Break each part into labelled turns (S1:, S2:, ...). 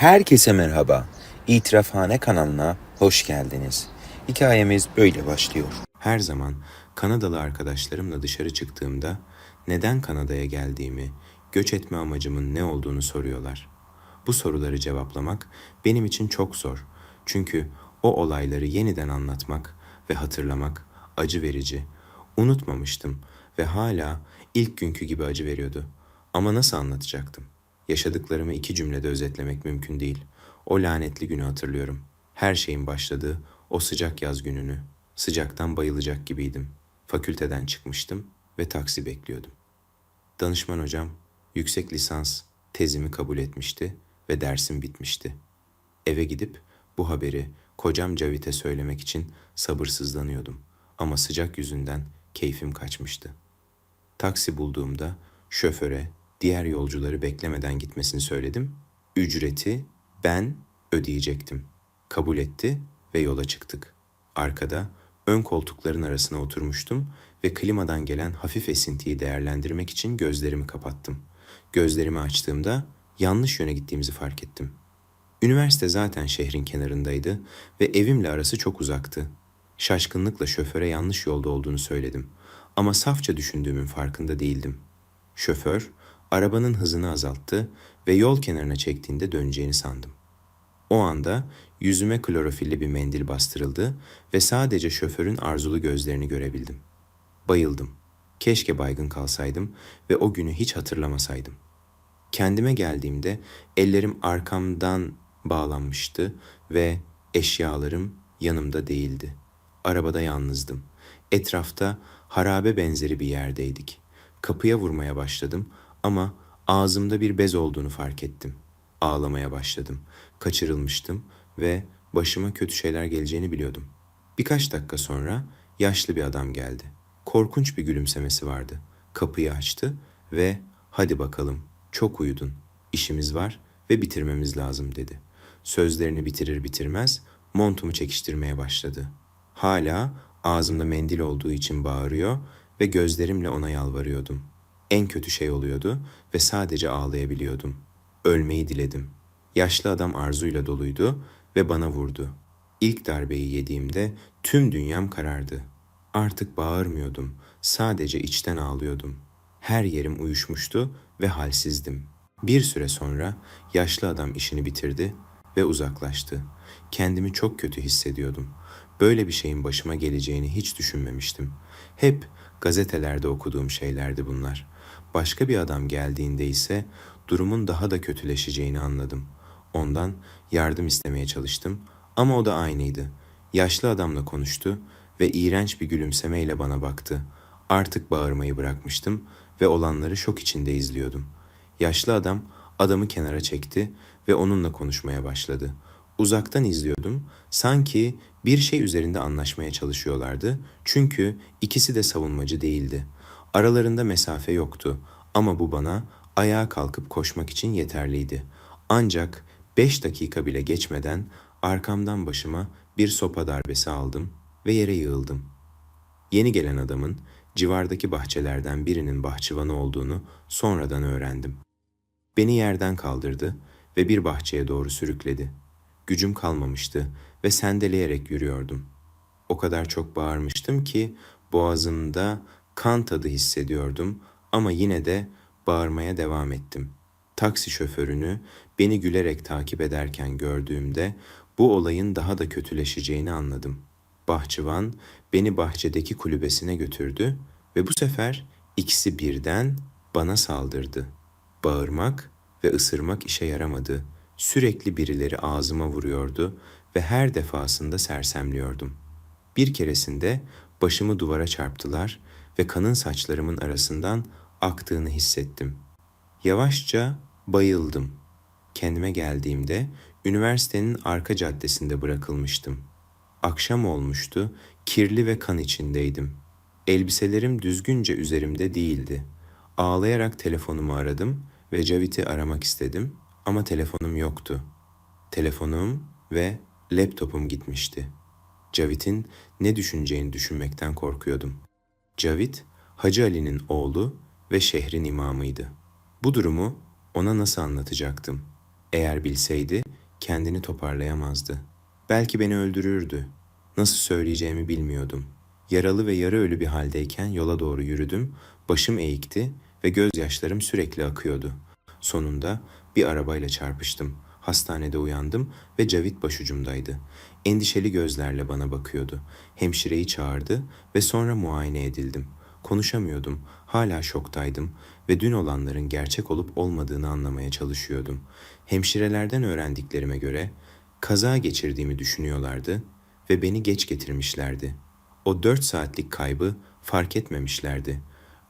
S1: Herkese merhaba. İtirafhane kanalına hoş geldiniz. Hikayemiz böyle başlıyor. Her zaman Kanadalı arkadaşlarımla dışarı çıktığımda neden Kanada'ya geldiğimi, göç etme amacımın ne olduğunu soruyorlar. Bu soruları cevaplamak benim için çok zor. Çünkü o olayları yeniden anlatmak ve hatırlamak acı verici. Unutmamıştım ve hala ilk günkü gibi acı veriyordu. Ama nasıl anlatacaktım? Yaşadıklarımı iki cümlede özetlemek mümkün değil. O lanetli günü hatırlıyorum. Her şeyin başladığı o sıcak yaz gününü. Sıcaktan bayılacak gibiydim. Fakülteden çıkmıştım ve taksi bekliyordum. Danışman hocam yüksek lisans tezimi kabul etmişti ve dersim bitmişti. Eve gidip bu haberi kocam Cavit'e söylemek için sabırsızlanıyordum. Ama sıcak yüzünden keyfim kaçmıştı. Taksi bulduğumda şoföre diğer yolcuları beklemeden gitmesini söyledim. Ücreti ben ödeyecektim. Kabul etti ve yola çıktık. Arkada ön koltukların arasına oturmuştum ve klimadan gelen hafif esintiyi değerlendirmek için gözlerimi kapattım. Gözlerimi açtığımda yanlış yöne gittiğimizi fark ettim. Üniversite zaten şehrin kenarındaydı ve evimle arası çok uzaktı. Şaşkınlıkla şoföre yanlış yolda olduğunu söyledim ama safça düşündüğümün farkında değildim. Şoför arabanın hızını azalttı ve yol kenarına çektiğinde döneceğini sandım. O anda yüzüme klorofilli bir mendil bastırıldı ve sadece şoförün arzulu gözlerini görebildim. Bayıldım. Keşke baygın kalsaydım ve o günü hiç hatırlamasaydım. Kendime geldiğimde ellerim arkamdan bağlanmıştı ve eşyalarım yanımda değildi. Arabada yalnızdım. Etrafta harabe benzeri bir yerdeydik. Kapıya vurmaya başladım ama ağzımda bir bez olduğunu fark ettim. Ağlamaya başladım. Kaçırılmıştım ve başıma kötü şeyler geleceğini biliyordum. Birkaç dakika sonra yaşlı bir adam geldi. Korkunç bir gülümsemesi vardı. Kapıyı açtı ve hadi bakalım çok uyudun. İşimiz var ve bitirmemiz lazım dedi. Sözlerini bitirir bitirmez montumu çekiştirmeye başladı. Hala ağzımda mendil olduğu için bağırıyor ve gözlerimle ona yalvarıyordum. En kötü şey oluyordu ve sadece ağlayabiliyordum. Ölmeyi diledim. Yaşlı adam arzuyla doluydu ve bana vurdu. İlk darbeyi yediğimde tüm dünyam karardı. Artık bağırmıyordum. Sadece içten ağlıyordum. Her yerim uyuşmuştu ve halsizdim. Bir süre sonra yaşlı adam işini bitirdi ve uzaklaştı. Kendimi çok kötü hissediyordum. Böyle bir şeyin başıma geleceğini hiç düşünmemiştim. Hep gazetelerde okuduğum şeylerdi bunlar. Başka bir adam geldiğinde ise durumun daha da kötüleşeceğini anladım. Ondan yardım istemeye çalıştım ama o da aynıydı. Yaşlı adamla konuştu ve iğrenç bir gülümsemeyle bana baktı. Artık bağırmayı bırakmıştım ve olanları şok içinde izliyordum. Yaşlı adam adamı kenara çekti ve onunla konuşmaya başladı. Uzaktan izliyordum. Sanki bir şey üzerinde anlaşmaya çalışıyorlardı. Çünkü ikisi de savunmacı değildi. Aralarında mesafe yoktu ama bu bana ayağa kalkıp koşmak için yeterliydi. Ancak beş dakika bile geçmeden arkamdan başıma bir sopa darbesi aldım ve yere yığıldım. Yeni gelen adamın civardaki bahçelerden birinin bahçıvanı olduğunu sonradan öğrendim. Beni yerden kaldırdı ve bir bahçeye doğru sürükledi. Gücüm kalmamıştı ve sendeleyerek yürüyordum. O kadar çok bağırmıştım ki boğazımda kan tadı hissediyordum ama yine de bağırmaya devam ettim. Taksi şoförünü beni gülerek takip ederken gördüğümde bu olayın daha da kötüleşeceğini anladım. Bahçıvan beni bahçedeki kulübesine götürdü ve bu sefer ikisi birden bana saldırdı. Bağırmak ve ısırmak işe yaramadı. Sürekli birileri ağzıma vuruyordu ve her defasında sersemliyordum. Bir keresinde başımı duvara çarptılar ve kanın saçlarımın arasından aktığını hissettim. Yavaşça bayıldım. Kendime geldiğimde üniversitenin arka caddesinde bırakılmıştım. Akşam olmuştu, kirli ve kan içindeydim. Elbiselerim düzgünce üzerimde değildi. Ağlayarak telefonumu aradım ve Cavit'i aramak istedim ama telefonum yoktu. Telefonum ve laptopum gitmişti. Cavit'in ne düşüneceğini düşünmekten korkuyordum. Cavit, Hacı Ali'nin oğlu ve şehrin imamıydı. Bu durumu ona nasıl anlatacaktım? Eğer bilseydi kendini toparlayamazdı. Belki beni öldürürdü. Nasıl söyleyeceğimi bilmiyordum. Yaralı ve yarı ölü bir haldeyken yola doğru yürüdüm. Başım eğikti ve gözyaşlarım sürekli akıyordu. Sonunda bir arabayla çarpıştım. Hastanede uyandım ve Cavit başucumdaydı. Endişeli gözlerle bana bakıyordu. Hemşireyi çağırdı ve sonra muayene edildim. Konuşamıyordum. Hala şoktaydım ve dün olanların gerçek olup olmadığını anlamaya çalışıyordum. Hemşirelerden öğrendiklerime göre kaza geçirdiğimi düşünüyorlardı ve beni geç getirmişlerdi. O dört saatlik kaybı fark etmemişlerdi.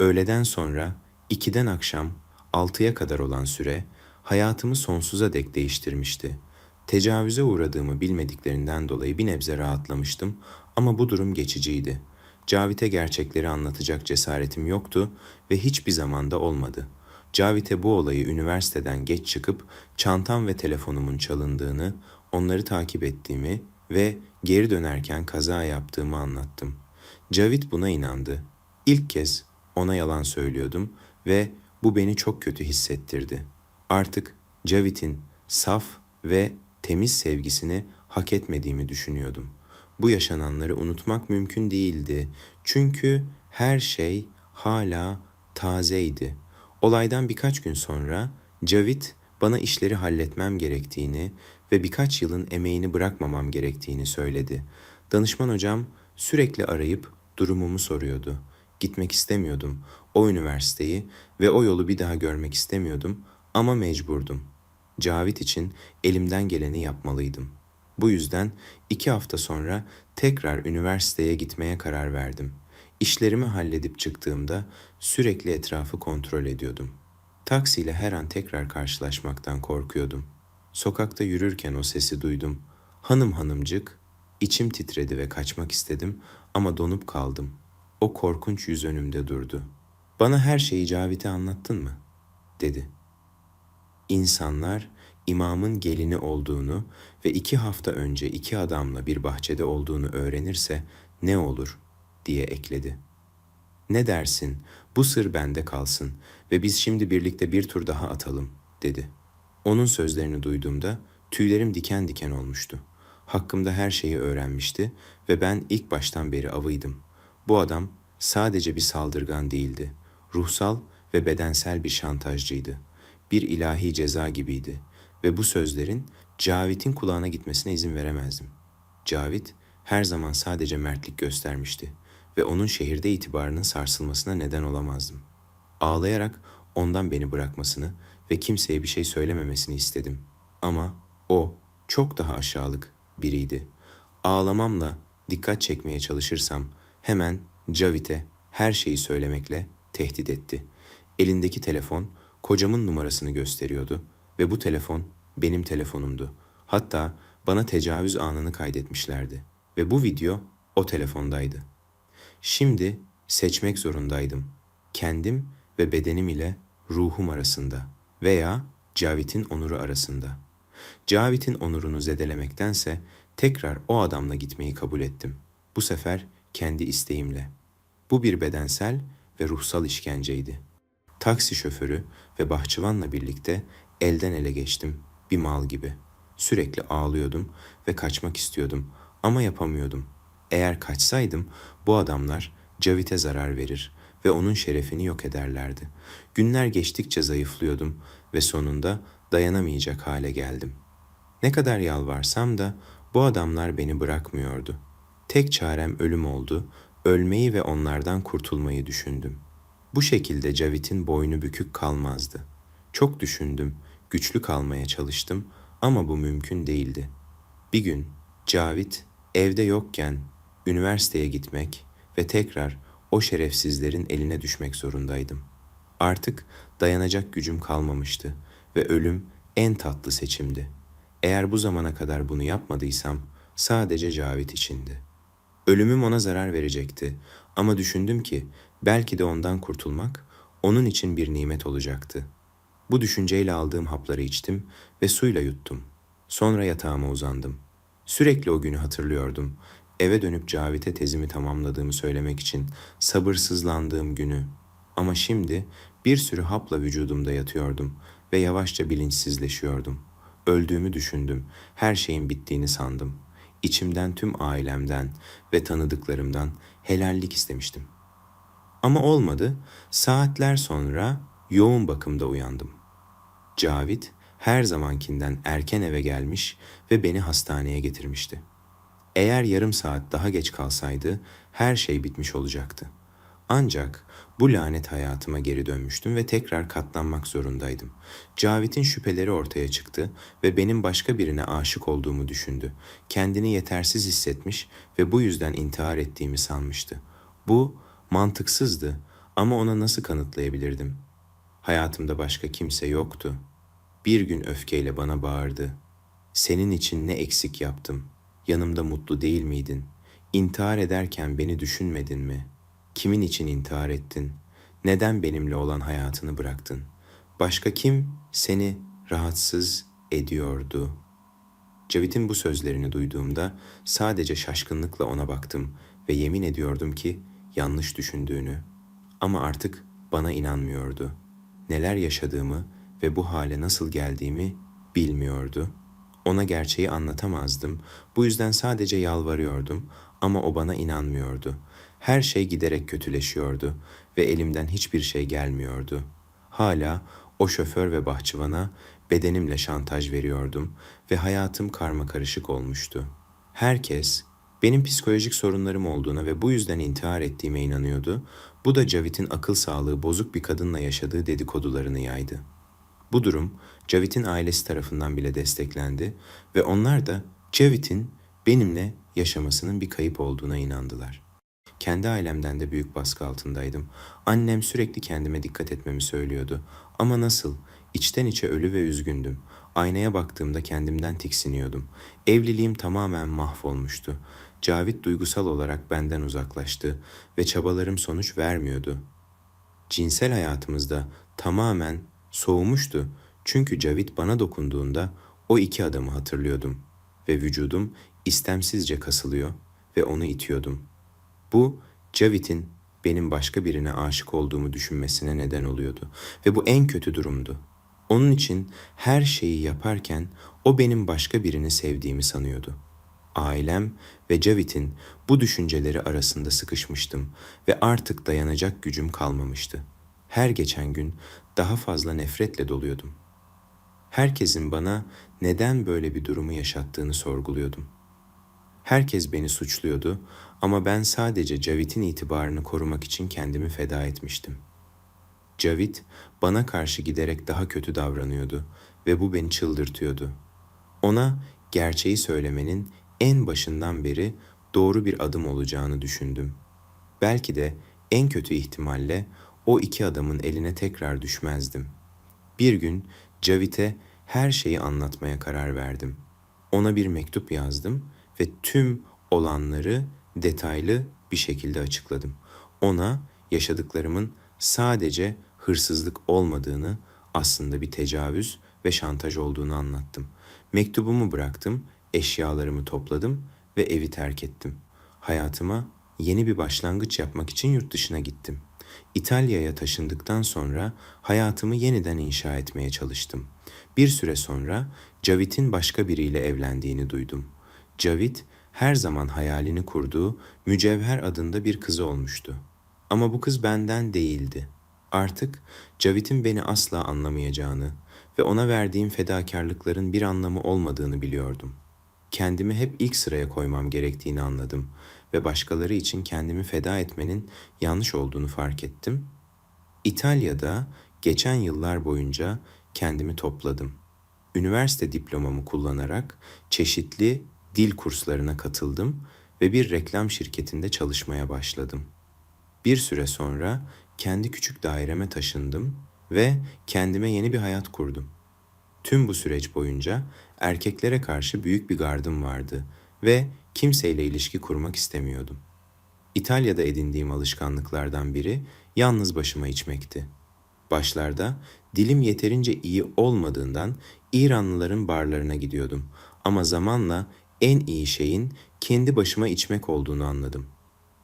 S1: Öğleden sonra ikiden akşam altıya kadar olan süre hayatımı sonsuza dek değiştirmişti. Tecavüze uğradığımı bilmediklerinden dolayı bir nebze rahatlamıştım ama bu durum geçiciydi. Cavit'e gerçekleri anlatacak cesaretim yoktu ve hiçbir zamanda olmadı. Cavit'e bu olayı üniversiteden geç çıkıp çantam ve telefonumun çalındığını, onları takip ettiğimi ve geri dönerken kaza yaptığımı anlattım. Cavit buna inandı. İlk kez ona yalan söylüyordum ve bu beni çok kötü hissettirdi. Artık Cavit'in saf ve temiz sevgisini hak etmediğimi düşünüyordum. Bu yaşananları unutmak mümkün değildi. Çünkü her şey hala tazeydi. Olaydan birkaç gün sonra Cavit bana işleri halletmem gerektiğini ve birkaç yılın emeğini bırakmamam gerektiğini söyledi. Danışman hocam sürekli arayıp durumumu soruyordu. Gitmek istemiyordum. O üniversiteyi ve o yolu bir daha görmek istemiyordum ama mecburdum. Cavit için elimden geleni yapmalıydım. Bu yüzden iki hafta sonra tekrar üniversiteye gitmeye karar verdim. İşlerimi halledip çıktığımda sürekli etrafı kontrol ediyordum. Taksiyle her an tekrar karşılaşmaktan korkuyordum. Sokakta yürürken o sesi duydum. Hanım hanımcık, içim titredi ve kaçmak istedim ama donup kaldım. O korkunç yüz önümde durdu. Bana her şeyi Cavit'e anlattın mı? dedi. İnsanlar imamın gelini olduğunu ve iki hafta önce iki adamla bir bahçede olduğunu öğrenirse ne olur diye ekledi. Ne dersin bu sır bende kalsın ve biz şimdi birlikte bir tur daha atalım dedi. Onun sözlerini duyduğumda tüylerim diken diken olmuştu. Hakkımda her şeyi öğrenmişti ve ben ilk baştan beri avıydım. Bu adam sadece bir saldırgan değildi. Ruhsal ve bedensel bir şantajcıydı. Bir ilahi ceza gibiydi ve bu sözlerin Cavit'in kulağına gitmesine izin veremezdim. Cavit her zaman sadece mertlik göstermişti ve onun şehirde itibarının sarsılmasına neden olamazdım. Ağlayarak ondan beni bırakmasını ve kimseye bir şey söylememesini istedim. Ama o çok daha aşağılık biriydi. Ağlamamla dikkat çekmeye çalışırsam hemen Cavit'e her şeyi söylemekle tehdit etti. Elindeki telefon kocamın numarasını gösteriyordu ve bu telefon benim telefonumdu. Hatta bana tecavüz anını kaydetmişlerdi ve bu video o telefondaydı. Şimdi seçmek zorundaydım. Kendim ve bedenim ile ruhum arasında veya Cavit'in onuru arasında. Cavit'in onurunu zedelemektense tekrar o adamla gitmeyi kabul ettim. Bu sefer kendi isteğimle. Bu bir bedensel ve ruhsal işkenceydi. Taksi şoförü ve bahçıvanla birlikte elden ele geçtim bir mal gibi. Sürekli ağlıyordum ve kaçmak istiyordum ama yapamıyordum. Eğer kaçsaydım bu adamlar Cavit'e zarar verir ve onun şerefini yok ederlerdi. Günler geçtikçe zayıflıyordum ve sonunda dayanamayacak hale geldim. Ne kadar yalvarsam da bu adamlar beni bırakmıyordu. Tek çarem ölüm oldu, ölmeyi ve onlardan kurtulmayı düşündüm. Bu şekilde Cavit'in boynu bükük kalmazdı. Çok düşündüm, güçlü kalmaya çalıştım ama bu mümkün değildi. Bir gün Cavit evde yokken üniversiteye gitmek ve tekrar o şerefsizlerin eline düşmek zorundaydım. Artık dayanacak gücüm kalmamıştı ve ölüm en tatlı seçimdi. Eğer bu zamana kadar bunu yapmadıysam sadece Cavit içindi. Ölümüm ona zarar verecekti ama düşündüm ki belki de ondan kurtulmak onun için bir nimet olacaktı. Bu düşünceyle aldığım hapları içtim ve suyla yuttum. Sonra yatağıma uzandım. Sürekli o günü hatırlıyordum. Eve dönüp Cavit'e tezimi tamamladığımı söylemek için sabırsızlandığım günü. Ama şimdi bir sürü hapla vücudumda yatıyordum ve yavaşça bilinçsizleşiyordum. Öldüğümü düşündüm. Her şeyin bittiğini sandım. İçimden tüm ailemden ve tanıdıklarımdan helallik istemiştim. Ama olmadı. Saatler sonra yoğun bakımda uyandım. Cavit her zamankinden erken eve gelmiş ve beni hastaneye getirmişti. Eğer yarım saat daha geç kalsaydı her şey bitmiş olacaktı. Ancak bu lanet hayatıma geri dönmüştüm ve tekrar katlanmak zorundaydım. Cavit'in şüpheleri ortaya çıktı ve benim başka birine aşık olduğumu düşündü. Kendini yetersiz hissetmiş ve bu yüzden intihar ettiğimi sanmıştı. Bu mantıksızdı ama ona nasıl kanıtlayabilirdim? Hayatımda başka kimse yoktu. Bir gün öfkeyle bana bağırdı. Senin için ne eksik yaptım? Yanımda mutlu değil miydin? İntihar ederken beni düşünmedin mi? Kimin için intihar ettin? Neden benimle olan hayatını bıraktın? Başka kim seni rahatsız ediyordu? Cavit'in bu sözlerini duyduğumda sadece şaşkınlıkla ona baktım ve yemin ediyordum ki yanlış düşündüğünü. Ama artık bana inanmıyordu. Neler yaşadığımı ve bu hale nasıl geldiğimi bilmiyordu. Ona gerçeği anlatamazdım. Bu yüzden sadece yalvarıyordum ama o bana inanmıyordu. Her şey giderek kötüleşiyordu ve elimden hiçbir şey gelmiyordu. Hala o şoför ve bahçıvana bedenimle şantaj veriyordum ve hayatım karma karışık olmuştu. Herkes benim psikolojik sorunlarım olduğuna ve bu yüzden intihar ettiğime inanıyordu. Bu da Cavit'in akıl sağlığı bozuk bir kadınla yaşadığı dedikodularını yaydı. Bu durum Cavit'in ailesi tarafından bile desteklendi ve onlar da Cavit'in benimle yaşamasının bir kayıp olduğuna inandılar. Kendi ailemden de büyük baskı altındaydım. Annem sürekli kendime dikkat etmemi söylüyordu. Ama nasıl? İçten içe ölü ve üzgündüm. Aynaya baktığımda kendimden tiksiniyordum. Evliliğim tamamen mahvolmuştu. Cavit duygusal olarak benden uzaklaştı ve çabalarım sonuç vermiyordu. Cinsel hayatımızda tamamen soğumuştu. Çünkü Cavit bana dokunduğunda o iki adamı hatırlıyordum ve vücudum istemsizce kasılıyor ve onu itiyordum. Bu Cavit'in benim başka birine aşık olduğumu düşünmesine neden oluyordu ve bu en kötü durumdu. Onun için her şeyi yaparken o benim başka birini sevdiğimi sanıyordu. Ailem ve Cavit'in bu düşünceleri arasında sıkışmıştım ve artık dayanacak gücüm kalmamıştı. Her geçen gün daha fazla nefretle doluyordum. Herkesin bana neden böyle bir durumu yaşattığını sorguluyordum. Herkes beni suçluyordu ama ben sadece Cavit'in itibarını korumak için kendimi feda etmiştim. Cavit bana karşı giderek daha kötü davranıyordu ve bu beni çıldırtıyordu. Ona gerçeği söylemenin en başından beri doğru bir adım olacağını düşündüm. Belki de en kötü ihtimalle o iki adamın eline tekrar düşmezdim. Bir gün Cavit'e her şeyi anlatmaya karar verdim. Ona bir mektup yazdım ve tüm olanları detaylı bir şekilde açıkladım. Ona yaşadıklarımın sadece hırsızlık olmadığını, aslında bir tecavüz ve şantaj olduğunu anlattım. Mektubumu bıraktım, eşyalarımı topladım ve evi terk ettim. Hayatıma yeni bir başlangıç yapmak için yurt dışına gittim. İtalya'ya taşındıktan sonra hayatımı yeniden inşa etmeye çalıştım. Bir süre sonra Cavit'in başka biriyle evlendiğini duydum. Cavit her zaman hayalini kurduğu Mücevher adında bir kızı olmuştu. Ama bu kız benden değildi. Artık Cavit'in beni asla anlamayacağını ve ona verdiğim fedakarlıkların bir anlamı olmadığını biliyordum. Kendimi hep ilk sıraya koymam gerektiğini anladım ve başkaları için kendimi feda etmenin yanlış olduğunu fark ettim. İtalya'da geçen yıllar boyunca kendimi topladım. Üniversite diplomamı kullanarak çeşitli dil kurslarına katıldım ve bir reklam şirketinde çalışmaya başladım. Bir süre sonra kendi küçük daireme taşındım ve kendime yeni bir hayat kurdum. Tüm bu süreç boyunca erkeklere karşı büyük bir gardım vardı ve kimseyle ilişki kurmak istemiyordum. İtalya'da edindiğim alışkanlıklardan biri yalnız başıma içmekti. Başlarda dilim yeterince iyi olmadığından İranlıların barlarına gidiyordum ama zamanla en iyi şeyin kendi başıma içmek olduğunu anladım.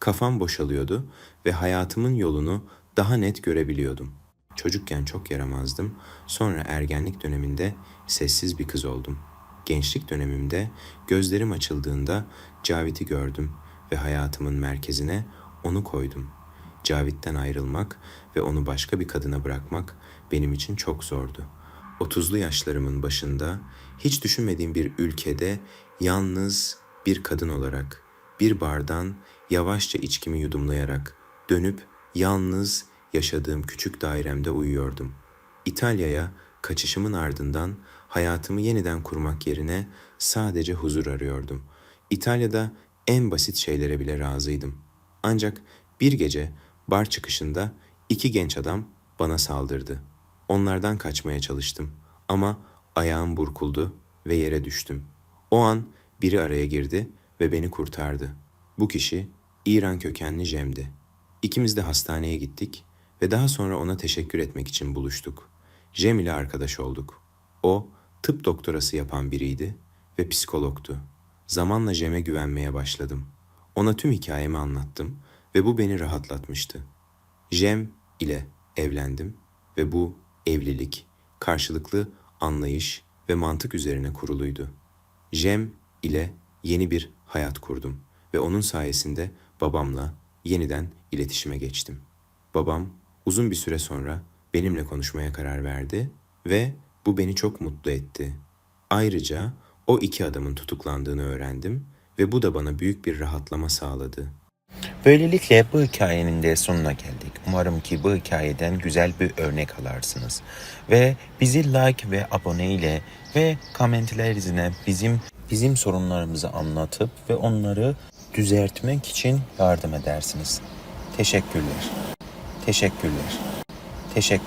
S1: Kafam boşalıyordu ve hayatımın yolunu daha net görebiliyordum. Çocukken çok yaramazdım. Sonra ergenlik döneminde sessiz bir kız oldum. Gençlik dönemimde gözlerim açıldığında Cavit'i gördüm ve hayatımın merkezine onu koydum. Cavit'ten ayrılmak ve onu başka bir kadına bırakmak benim için çok zordu. 30'lu yaşlarımın başında hiç düşünmediğim bir ülkede yalnız bir kadın olarak bir bardan yavaşça içkimi yudumlayarak dönüp yalnız yaşadığım küçük dairemde uyuyordum. İtalya'ya kaçışımın ardından hayatımı yeniden kurmak yerine sadece huzur arıyordum. İtalya'da en basit şeylere bile razıydım. Ancak bir gece bar çıkışında iki genç adam bana saldırdı. Onlardan kaçmaya çalıştım ama ayağım burkuldu ve yere düştüm. O an biri araya girdi ve beni kurtardı. Bu kişi İran kökenli Cem'di. İkimiz de hastaneye gittik ve daha sonra ona teşekkür etmek için buluştuk. Cem ile arkadaş olduk. O tıp doktorası yapan biriydi ve psikologtu. Zamanla Cem'e güvenmeye başladım. Ona tüm hikayemi anlattım ve bu beni rahatlatmıştı. Cem ile evlendim ve bu evlilik karşılıklı anlayış ve mantık üzerine kuruluydu. Cem ile yeni bir hayat kurdum ve onun sayesinde babamla yeniden iletişime geçtim. Babam uzun bir süre sonra benimle konuşmaya karar verdi ve bu beni çok mutlu etti. Ayrıca o iki adamın tutuklandığını öğrendim ve bu da bana büyük bir rahatlama sağladı.
S2: Böylelikle bu hikayenin de sonuna geldik. Umarım ki bu hikayeden güzel bir örnek alarsınız. Ve bizi like ve abone ile ve komentlerinizle bizim bizim sorunlarımızı anlatıp ve onları düzeltmek için yardım edersiniz. Teşekkürler. Teşekkürler. Teşekkür